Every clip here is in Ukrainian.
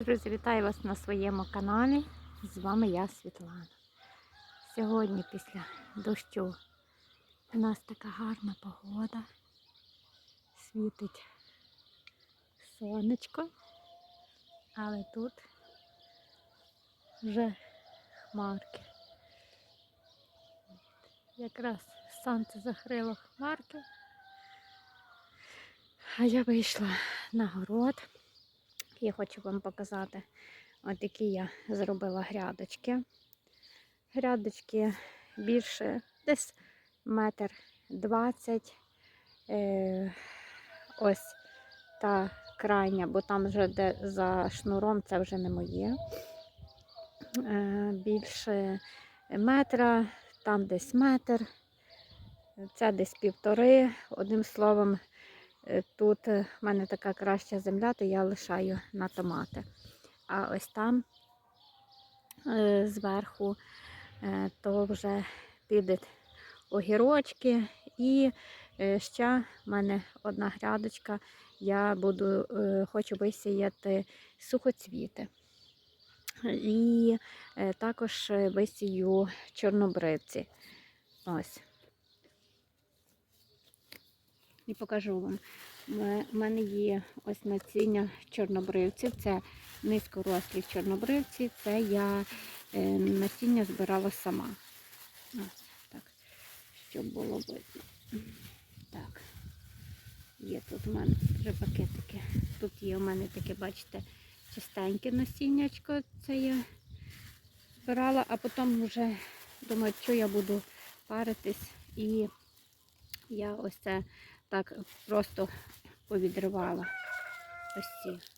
Друзі, вітаю вас на своєму каналі. З вами я, Світлана. Сьогодні після дощу у нас така гарна погода. Світить сонечко, але тут вже хмарки. Якраз сонце закрило хмарки, а я вийшла на город. Я хочу вам показати, от які я зробила грядочки. Грядочки більше десь метр двадцять. Е, ось та крайня, бо там вже де за шнуром це вже не моє. Е, більше метра, там десь метр, це десь півтори. Одним словом, Тут е, в мене така краща земля, то я лишаю на томати. А ось там е, зверху то вже підуть огірочки. І ще в мене одна грядочка, я буду, хочу висіяти сухоцвіти. І також висію чорнобривці. Ось. І покажу вам. У мене є ось насіння чорнобривців. Це низькорослі чорнобривці. Це я е, насіння збирала сама. Ось так, щоб було видно. Так. Є тут у мене вже пакетики. Тут є у мене таке, бачите, чистеньке насіннячко. Це я збирала, а потім вже думаю, що я буду паритись. І я ось це так просто повідривала ось ці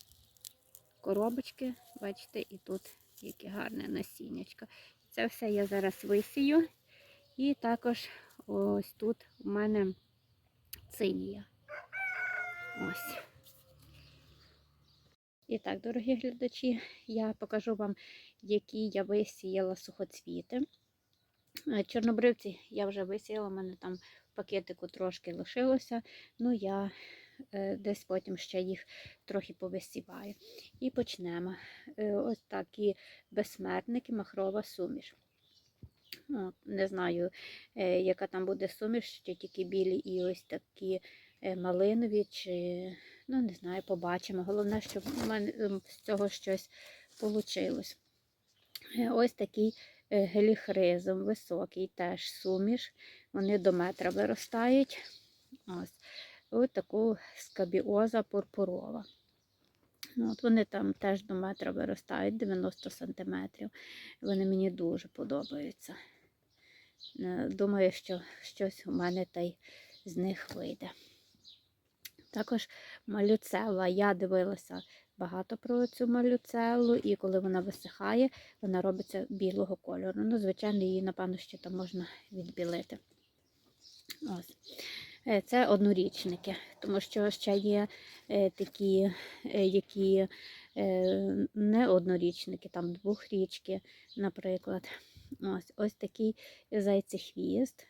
коробочки, бачите, і тут яке гарне насіннячко. Це все я зараз висію. І також ось тут у мене цинія. Ось. І так, дорогі глядачі, я покажу вам, які я висіяла сухоцвіти. Е, чорнобривці я вже висіяла, у мене там пакетику трошки лишилося, ну я е, десь потім ще їх трохи повисіваю. І почнемо. Е, ось такі безсмертники, махрова суміш. От, Не знаю, яка там буде суміш, чи тільки білі і ось такі малинові, чи, ну, не знаю, побачимо. Головне, щоб в мене ем, з цього щось вийшло. Ось такий геліхризом високий, теж суміш. Вони до метра виростають. Ось Ось таку скабіоза пурпурова. От Вони там теж до метра виростають, 90 см. Вони мені дуже подобаються. Е, думаю, що щось у мене та й з них вийде. Також малюцела. Я дивилася багато про цю малюцелу, і коли вона висихає, вона робиться білого кольору. Ну, звичайно, її, напевно, ще там можна відбілити. Ось. Е, це однорічники, тому що ще є е, такі, е, які не однорічники, там двохрічки, наприклад. Ось ось такий зайцехвіст.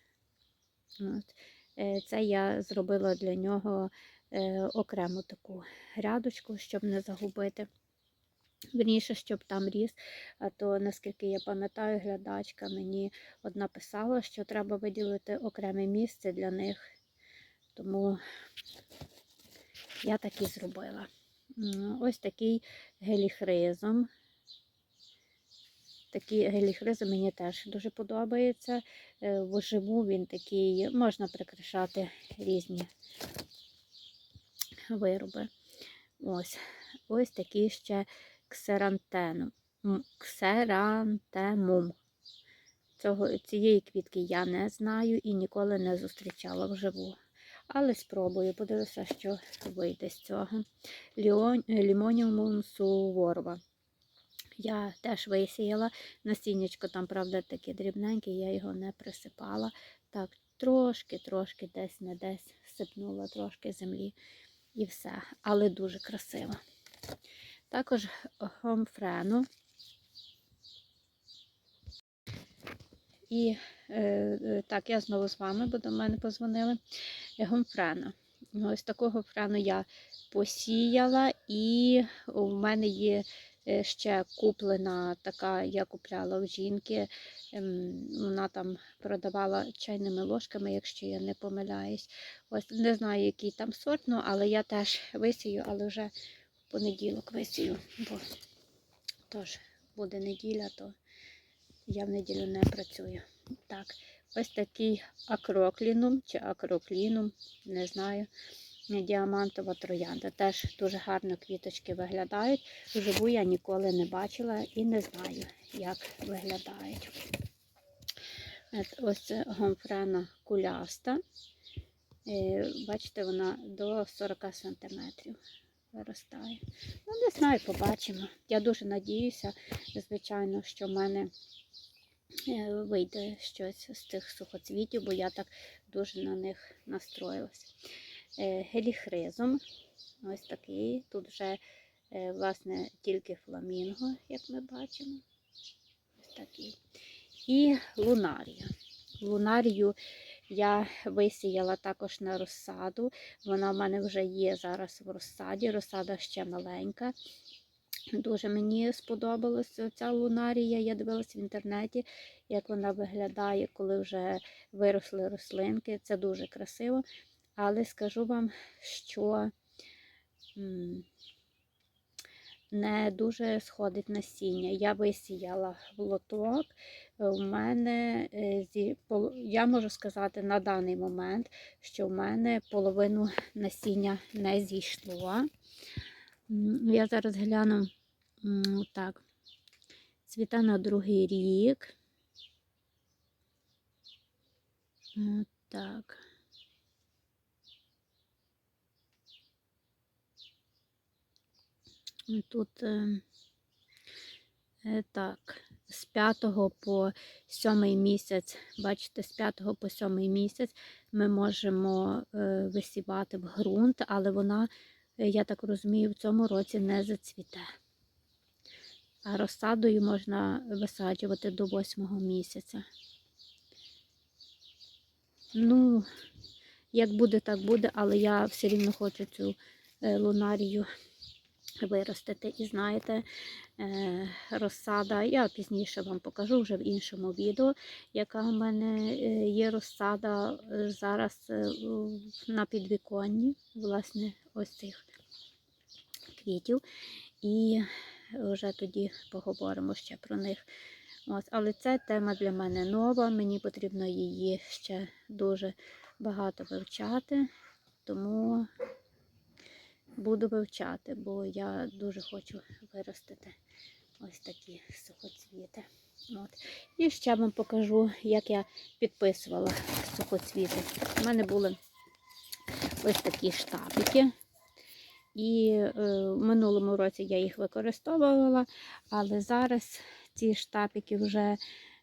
Це я зробила для нього окрему таку грядочку, щоб не загубити. Верніше, щоб там ріс, а то, наскільки я пам'ятаю, глядачка мені одна писала, що треба виділити окреме місце для них. Тому я так і зробила. Ось такий геліхризом. Такий геліхризом мені теж дуже подобається. Е, вживу він такий, можна прикрашати різні вироби. Ось ось такий ще ксерантену, ксерантемум. Цього, Цієї квітки я не знаю і ніколи не зустрічала вживу. Але спробую, подивлюся, що вийде з цього. Лімоніум суворова. Я теж висіяла. Насіннячко там, правда, таке дрібненьке, я його не присипала. Так, трошки-трошки десь не десь сипнула трошки землі і все. Але дуже красиво. Також гомфрену. І е, е, так, я знову з вами, бо до мене позвонили. Гомфрена. Ось такого френу я посіяла, і у мене є е, ще куплена така, я купляла в жінки. Ем, Вона там продавала чайними ложками, якщо я не помиляюсь. Ось не знаю, який там сорт, ну, але я теж висію, але вже в понеділок висію. Бо тож буде неділя, то я в неділю не працюю. Так, ось такий акроклінум чи акроклінум, не знаю. Діамантова троянда. Теж дуже гарно квіточки виглядають. Вживу я ніколи не бачила і не знаю, як виглядають. Ось це гомфрена куляста. Е, Бачите, вона до 40 см виростає. Ну, не знаю, побачимо. Я дуже надіюся, звичайно, що в мене е, вийде щось з цих сухоцвітів, бо я так дуже на них настроїлася. Е, Геліхризом. Ось такий. Тут вже, е, власне, тільки фламінго, як ми бачимо. Ось такий. І лунарія. Лунарію я висіяла також на розсаду. Вона в мене вже є зараз в розсаді. Розсада ще маленька. Дуже мені сподобалася ця лунарія. Я дивилася в інтернеті, як вона виглядає, коли вже виросли рослинки. Це дуже красиво. Але скажу вам, що не дуже сходить насіння. Я висіяла лоток. У мене е, зі, пол- я можу сказати на даний момент, що в мене половину насіння не зійшло. Я зараз гляну так. Цвіта на другий рік. Так. Тут е, е, так, з 5 по 7 місяць, бачите, з 5 по 7 місяць ми можемо е, висівати в ґрунт, але вона, е, я так розумію, в цьому році не зацвіте. А розсадою можна висаджувати до 8 місяця. Ну, як буде, так буде, але я все рівно хочу цю лунарію виростити. І знаєте, е, розсада, я пізніше вам покажу вже в іншому відео, яка в мене е, є розсада е, зараз на підвіконні, власне, ось цих квітів. І вже тоді поговоримо ще про них. Ось, але це тема для мене нова, мені потрібно її ще дуже багато вивчати, тому буду вивчати, бо я дуже хочу виростити ось такі сухоцвіти. От. І ще вам покажу, як я підписувала сухоцвіти. У мене були ось такі штапики. І е, в минулому році я їх використовувала, але зараз ці штапики вже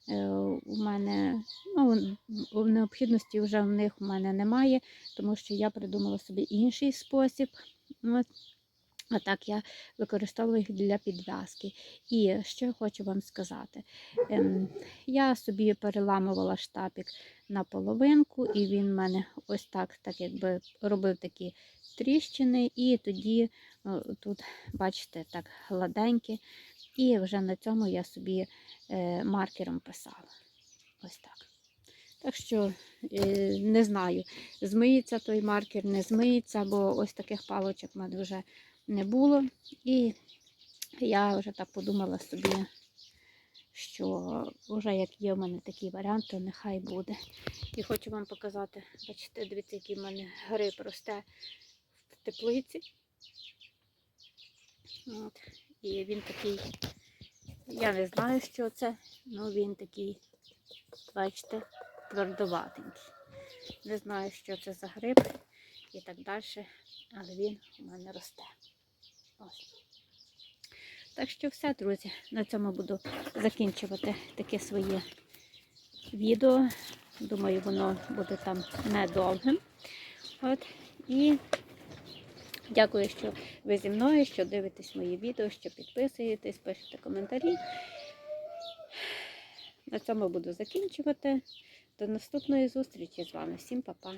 е, у мене ну, в необхідності вже в них у мене немає, тому що я придумала собі інший спосіб. От. А так я використовую їх для підв'язки. І що я хочу вам сказати. Ем, я собі переламувала штапик на половинку, і він в мене ось так, так якби робив такі тріщини, і тоді тут, бачите, так гладенькі. І вже на цьому я собі е, маркером писала. Ось так. Так що е, не знаю, змиється той маркер, не змиється, бо ось таких палочок в мене вже не було. І я вже так подумала собі, що вже як є в мене такий варіант, то нехай буде. І хочу вам показати, бачите, дивіться, який в мене гриб росте в теплиці. От. І він такий, я не знаю, що це, але він такий, бачите, твердоватенький. Не знаю, що це за гриб і так далі, але він у мене росте. Ось. Так що все, друзі, на цьому буду закінчувати таке своє відео. Думаю, воно буде там недовгим. От. І дякую, що ви зі мною, що дивитесь мої відео, що підписуєтесь, пишете коментарі. На цьому буду закінчувати. До наступної зустрічі з вами. Всім па-па!